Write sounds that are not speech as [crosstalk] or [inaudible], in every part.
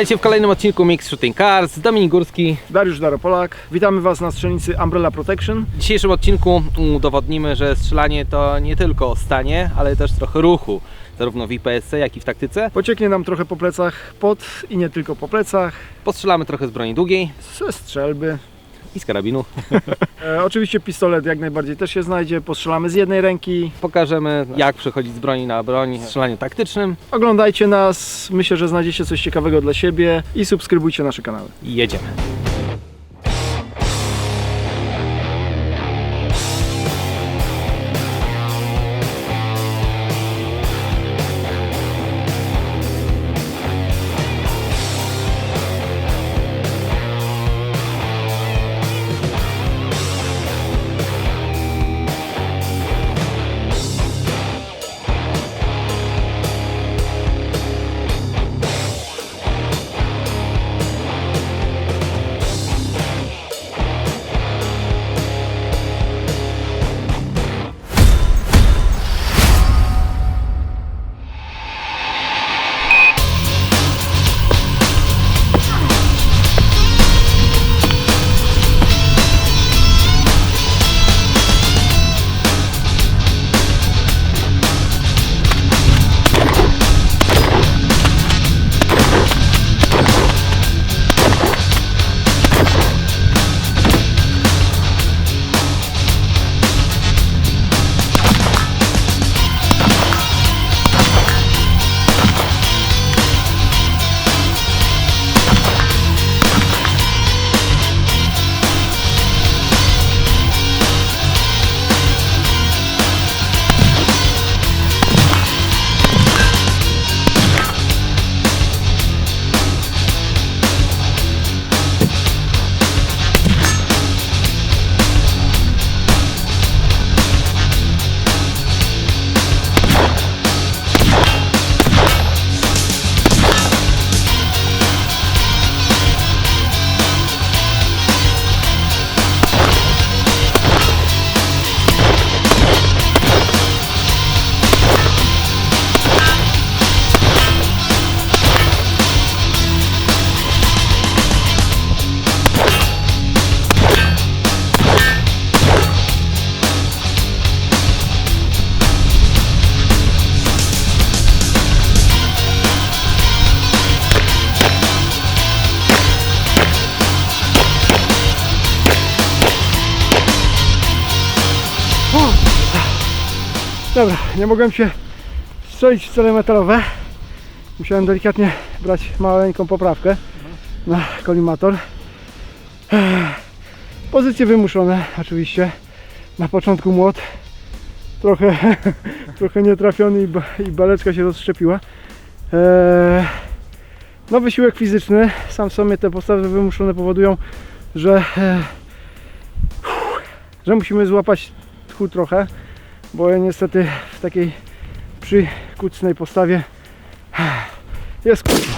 Witajcie w kolejnym odcinku Mix Shooting Cars. Dominik Górski. Dariusz Daropolak. Witamy Was na strzelnicy Umbrella Protection. W dzisiejszym odcinku udowodnimy, że strzelanie to nie tylko stanie, ale też trochę ruchu. Zarówno w IPSC, jak i w taktyce. Pocieknie nam trochę po plecach pod i nie tylko po plecach, Postrzelamy trochę z broni długiej ze strzelby. I z karabinu. [laughs] E, oczywiście pistolet jak najbardziej też się znajdzie. Postrzelamy z jednej ręki. Pokażemy, jak przechodzić z broni na broń w strzelaniu taktycznym Oglądajcie nas. Myślę, że znajdziecie coś ciekawego dla siebie i subskrybujcie nasze kanały. i jedziemy. Dobra, nie mogłem się strzelić w cele metalowe. Musiałem delikatnie brać maleńką poprawkę na kolimator. Pozycje wymuszone oczywiście. Na początku młot. Trochę, [laughs] trochę nietrafiony i, i baleczka się rozszczepiła. No wysiłek fizyczny, sam w sobie te postawy wymuszone powodują, że, że musimy złapać tchu trochę bo ja niestety w takiej przykucnej postawie jest kłótno.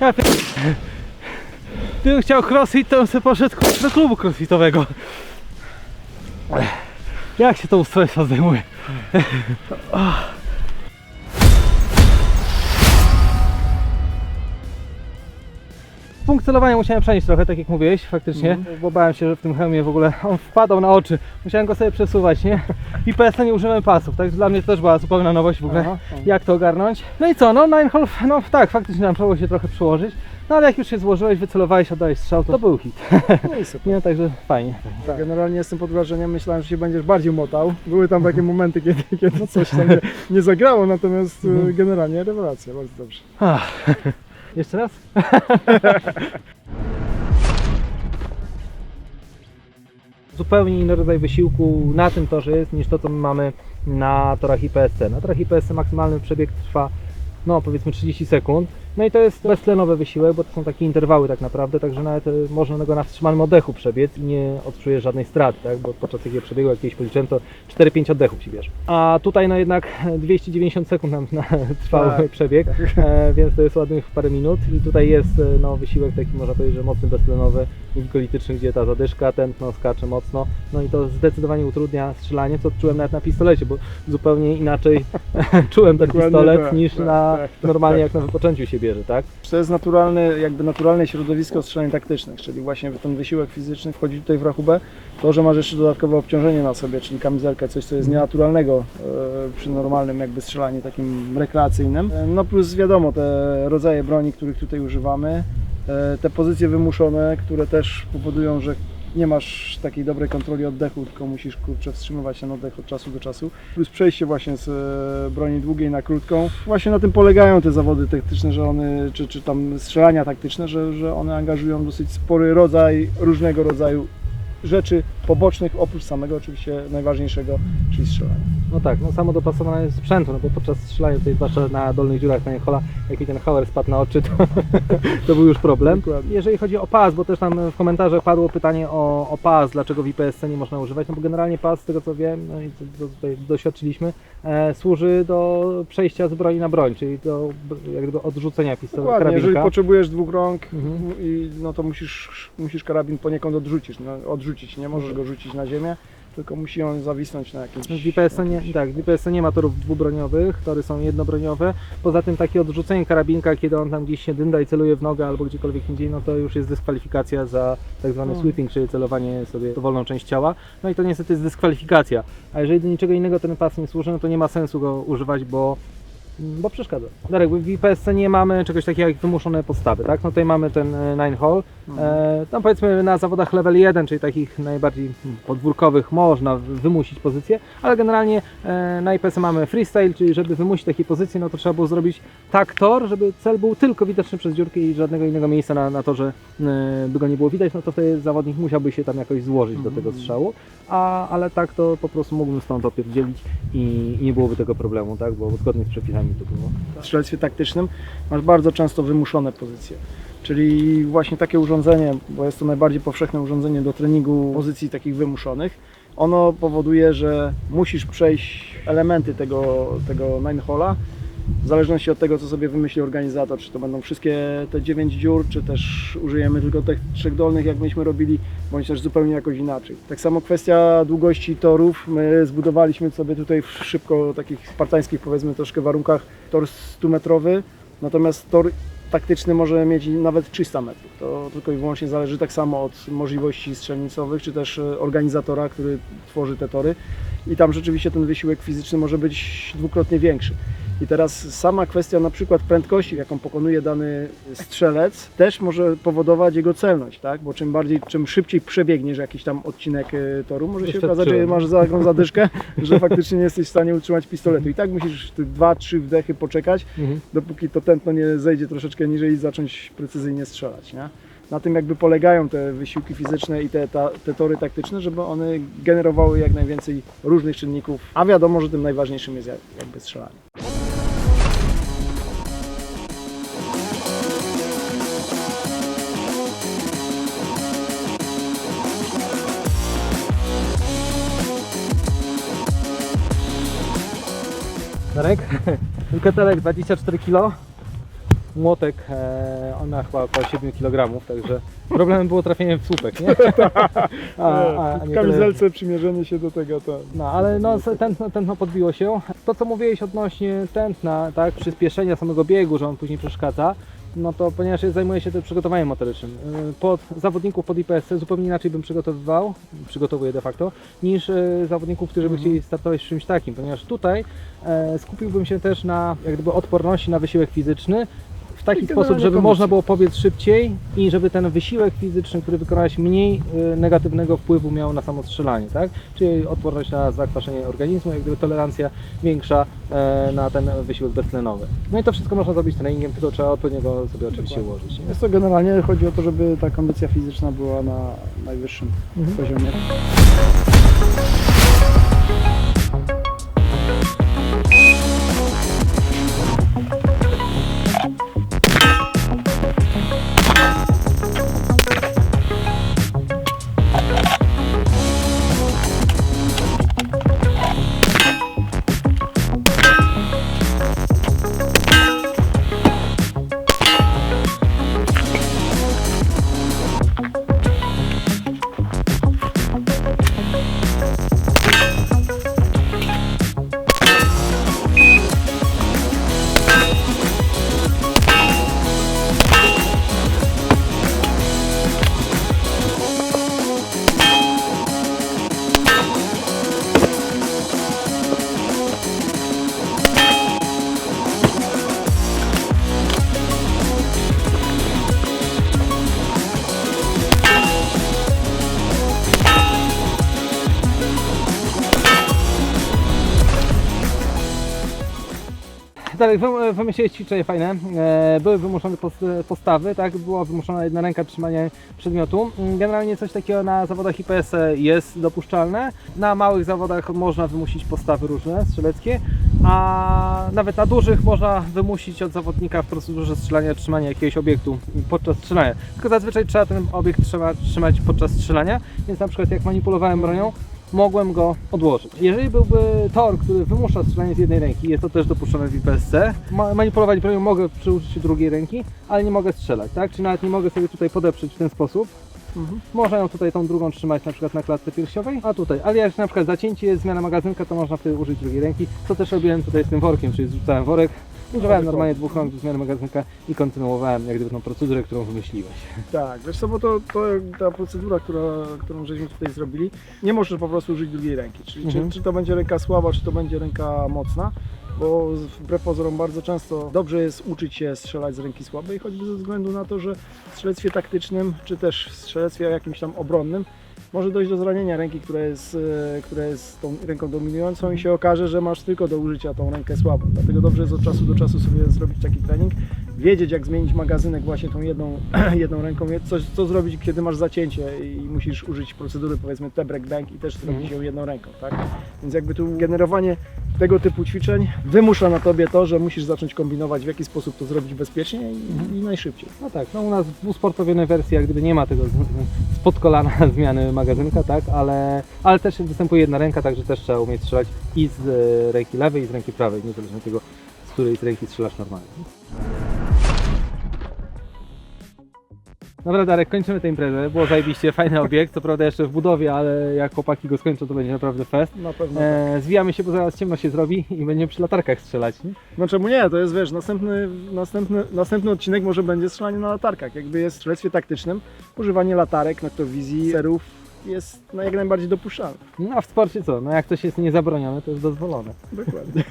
Ja. Gdybym chciał crossfit, to bym sobie poszedł do klubu crossfitowego. Jak się to ustrojstwo zdejmuje? Punkt celowania musiałem przenieść trochę, tak jak mówiłeś, faktycznie, bo bałem się, że w tym hełmie w ogóle on wpadał na oczy. Musiałem go sobie przesuwać, nie? I PS nie użyłem pasów, tak? Dla mnie to też była zupełna nowość w ogóle, Aha, jak to ogarnąć. No i co, no Nineholf, no tak, faktycznie nam trzeba było się trochę przyłożyć, no ale jak już się złożyłeś, wycelowałeś, oddałeś strzał, to był hit. [laughs] No i super. Nie, także fajnie. Tak. Generalnie jestem pod wrażeniem, myślałem, że się będziesz bardziej motał. Były tam takie momenty, kiedy, kiedy coś tam [laughs] nie, nie zagrało, natomiast e, generalnie rewelacja, bardzo dobrze. Ach. Jeszcze raz? [laughs] Zupełnie inny rodzaj wysiłku na tym torze jest niż to, co my mamy na torach IPSC. Na torach IPSC maksymalny przebieg trwa no powiedzmy 30 sekund. No i to jest beztlenowy wysiłek, bo to są takie interwały tak naprawdę, także nawet y, można go na wstrzymanym oddechu przebiec i nie odczujesz żadnej straty, tak? bo podczas takiego przebiegu jakiegoś policzyłem to 4-5 oddechów ci bierz. A tutaj no jednak [laughs] 290 sekund nam na, [laughs] trwał Tak. przebieg, [laughs] e, więc to jest ładnych parę minut i tutaj jest e, no, wysiłek taki można powiedzieć, że mocny beztlenowy, glikolitryczny, gdzie ta zadyszka, tętno skacze mocno, no i to zdecydowanie utrudnia strzelanie, co czułem nawet na pistolecie, bo zupełnie inaczej czułem ten Dokładnie pistolet tak, niż tak, na tak, normalnie jak na wypoczęciu się bierze, tak? To jest naturalne, jakby naturalne środowisko strzeleń taktycznych, czyli właśnie ten wysiłek fizyczny wchodzi tutaj w rachubę. To, że masz jeszcze dodatkowe obciążenie na sobie, czyli kamizelkę, coś co jest nienaturalnego e, przy normalnym jakby strzelaniu takim rekreacyjnym. E, No plus wiadomo, te rodzaje broni, których tutaj używamy, e, te pozycje wymuszone, które też powodują, że nie masz takiej dobrej kontroli oddechu, tylko musisz kurczę wstrzymywać ten oddech od czasu do czasu. Plus przejście właśnie z e, broni długiej na krótką. Właśnie na tym polegają te zawody taktyczne, że one, czy, czy tam strzelania taktyczne, że, że one angażują dosyć spory rodzaj różnego rodzaju rzeczy pobocznych, oprócz samego oczywiście najważniejszego, czyli strzelania. No tak, no samo dopasowanie sprzętu, no bo podczas strzelania tutaj zwłaszcza na dolnych dziurach na Hola, jak mi ten hauer spadł na oczy, to, [laughs] to był już problem. Dokładnie. Jeżeli chodzi o pas, bo też tam w komentarzach padło pytanie o, o pas, dlaczego w IPSC nie można używać, no bo generalnie pas, z tego co wiem, no i to, to tutaj doświadczyliśmy, e, służy do przejścia z broni na broń, czyli do jak gdyby odrzucenia pistoletu, Dokładnie, jeżeli karabinka. potrzebujesz dwóch rąk, Mhm. i, no to musisz, musisz karabin poniekąd odrzucić, no, odrzucić, nie możesz go rzucić na ziemię, tylko musi on zawisnąć na jakimś... W IPS nie, tak, w IPS nie ma torów dwubroniowych, tory są jednobroniowe. Poza tym takie odrzucenie karabinka, kiedy on tam gdzieś się dynda i celuje w nogę albo gdziekolwiek indziej, no to już jest dyskwalifikacja za tak zwany No. sweeping, czyli celowanie sobie w wolną część ciała. No i to niestety jest dyskwalifikacja. A jeżeli do niczego innego ten pas nie służy, no to nie ma sensu go używać, bo bo przeszkadza. Darek, w IPSC nie mamy czegoś takiego jak wymuszone podstawy, tak? No tutaj mamy ten e, nine hole. E, tam powiedzmy na zawodach level 1, czyli takich najbardziej podwórkowych można wymusić pozycję, ale generalnie e, na IPS mamy freestyle, czyli żeby wymusić takie pozycje, no to trzeba było zrobić tak tor, żeby cel był tylko widoczny przez dziurkę i żadnego innego miejsca na, na torze e, by go nie było widać, no to wtedy zawodnik musiałby się tam jakoś złożyć do tego strzału, a, ale tak to po prostu mógłbym stąd opierdzielić i, i nie byłoby tego problemu, tak? Bo zgodnie z przepisami to było. w strzelectwie taktycznym masz bardzo często wymuszone pozycje. Czyli właśnie takie urządzenie, bo jest to najbardziej powszechne urządzenie do treningu pozycji takich wymuszonych, ono powoduje, że musisz przejść elementy tego, tego nine hola w zależności od tego, co sobie wymyśli organizator, czy to będą wszystkie te 9 dziur, czy też użyjemy tylko tych trzech dolnych, jak myśmy robili, bądź też zupełnie jakoś inaczej. Tak samo kwestia długości torów. My zbudowaliśmy sobie tutaj szybko, takich spartańskich powiedzmy troszkę warunkach, tor 100-metrowy, natomiast tor taktyczny może mieć nawet 300 metrów. To tylko i wyłącznie zależy tak samo od możliwości strzelnicowych, czy też e, organizatora, który tworzy te tory. I tam rzeczywiście ten wysiłek fizyczny może być dwukrotnie większy. I teraz sama kwestia na przykład prędkości, jaką pokonuje dany strzelec, też może powodować jego celność, tak? Bo czym bardziej, czym szybciej przebiegniesz jakiś tam odcinek e, toru, może się okazać, że masz za taką zadyszkę, [laughs] że faktycznie nie jesteś w stanie utrzymać pistoletu. I tak musisz te dwa, trzy wdechy poczekać, dopóki to tętno nie zejdzie troszeczkę niżej i zacząć precyzyjnie strzelać, nie? Na tym jakby polegają te wysiłki fizyczne i te, ta, te tory taktyczne, żeby one generowały jak najwięcej różnych czynników, a wiadomo, że tym najważniejszym jest jak- jakby strzelanie. Darek, ketelek 24 kg. młotek, e, on ma chyba około 7 kg, także problemem było trafienie w słupek, nie? [laughs] A, a, w nie tyle- kamizelce przymierzenie się do tego to. no, ale no, tętno, tętno podbiło się. To, co mówiłeś odnośnie tętna, tak, przyspieszenia samego biegu, że on później przeszkadza, no to ponieważ zajmuję się tym przygotowaniem motorycznym, y, pod zawodników pod IPSC zupełnie inaczej bym przygotowywał, przygotowuję de facto, niż y, zawodników, którzy by Mhm. chcieli startować w czymś takim, ponieważ tutaj e, skupiłbym się też na jak gdyby odporności na wysiłek fizyczny, taki sposób, żeby można było pobiec szybciej i żeby ten wysiłek fizyczny, który wykonałeś mniej y, negatywnego wpływu miał na samo strzelanie, tak? Czyli odporność na zakwaszenie organizmu, jak gdyby tolerancja większa e, na ten wysiłek beztlenowy. No i to wszystko można zrobić treningiem, tylko trzeba odpowiedniego sobie oczywiście ułożyć. Jest to generalnie chodzi o to, żeby ta kondycja fizyczna była na najwyższym Mhm. poziomie. Dalej, wy- wymyśliłeś ćwiczenie fajne. E, Były wymuszone pos- postawy, tak? Była wymuszona jedna ręka trzymania przedmiotu. Mm, Generalnie coś takiego na zawodach IPS jest dopuszczalne. Na małych zawodach można wymusić postawy różne, strzeleckie, a nawet na dużych można wymusić od zawodnika w procedurze strzelania trzymanie jakiegoś obiektu podczas strzelania. Tylko zazwyczaj trzeba ten obiekt trzyma, trzymać podczas strzelania, więc na przykład jak manipulowałem bronią, mogłem go odłożyć. Jeżeli byłby tor, który wymusza strzelanie z jednej ręki, jest to też dopuszczone w IPSC, ma- manipulować bronią mogę przy użyciu drugiej ręki, ale nie mogę strzelać, tak? Czy nawet nie mogę sobie tutaj podeprzeć w ten sposób. Mhm. Można ją tutaj tą drugą trzymać na przykład na klatce piersiowej, a tutaj, ale jak na przykład zacięcie jest zmiana magazynka, to można wtedy użyć drugiej ręki, co też robiłem tutaj z tym workiem, czyli zrzucałem worek, używałem normalnie dwóch rąk do zmiany magazynka i kontynuowałem jak gdyby tą procedurę, którą wymyśliłeś. Tak, wiesz co, bo to, to ta procedura, która, którą żeśmy tutaj zrobili, nie możesz po prostu użyć drugiej ręki. Czyli Mhm. czy, czy to będzie ręka słaba, czy to będzie ręka mocna, bo wbrew pozorom bardzo często dobrze jest uczyć się strzelać z ręki słabej, choćby ze względu na to, że w strzelectwie taktycznym, czy też w strzelectwie jakimś tam obronnym, może dojść do zranienia ręki, która jest, e, która jest tą ręką dominującą i się okaże, że masz tylko do użycia tą rękę słabą. Dlatego dobrze jest od czasu do czasu sobie zrobić taki trening, wiedzieć jak zmienić magazynek właśnie tą jedną, [clears throat] jedną ręką, coś, co zrobić kiedy masz zacięcie i musisz użyć procedury powiedzmy te-break bank i też zrobić Mhm. ją jedną ręką, tak? Więc jakby tu generowanie tego typu ćwiczeń wymusza na Tobie to, że musisz zacząć kombinować w jaki sposób to zrobić bezpiecznie i, i najszybciej. No tak, no u nas w usportowionej wersji jak gdyby nie ma tego spod kolana [laughs] zmiany magazynka, tak, ale, ale też występuje jedna ręka, także też trzeba umieć strzelać i z ręki lewej i z ręki prawej, niezależnie od tego, z której z ręki strzelasz normalnie. Dobra Darek, kończymy tę imprezę, było zajebiście, fajny obiekt, co prawda jeszcze w budowie, ale jak chłopaki go skończą to będzie naprawdę fest. Na pewno. tak. E, zwijamy się, bo zaraz ciemno się zrobi i będziemy przy latarkach strzelać. Nie? No czemu nie? To jest wiesz, następny, następny, następny odcinek może będzie strzelanie na latarkach. Jakby jest w strzelectwie taktycznym, używanie latarek, noktowizji, serów jest no, jak najbardziej dopuszczalne. No a w sporcie co? No jak coś jest niezabronione, to jest dozwolone. Dokładnie.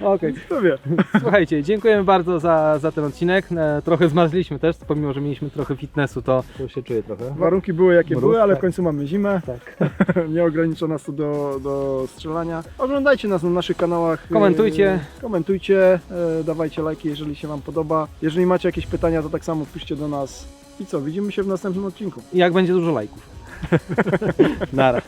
[laughs] Okej. Kto wie? Słuchajcie, dziękujemy bardzo za, za ten odcinek. E, trochę zmarzliśmy też, pomimo że mieliśmy trochę fitnessu, to, to się czuję trochę. Warunki były jakie Mróz, były, ale w tak. końcu mamy zimę. Tak. [laughs] nie ogranicza nas to do, do strzelania. Oglądajcie nas na naszych kanałach. Komentujcie. e, Komentujcie, e, dawajcie lajki, jeżeli się Wam podoba. Jeżeli macie jakieś pytania, to tak samo piszcie do nas. I co, widzimy się w następnym odcinku. I jak będzie dużo lajków. Nara.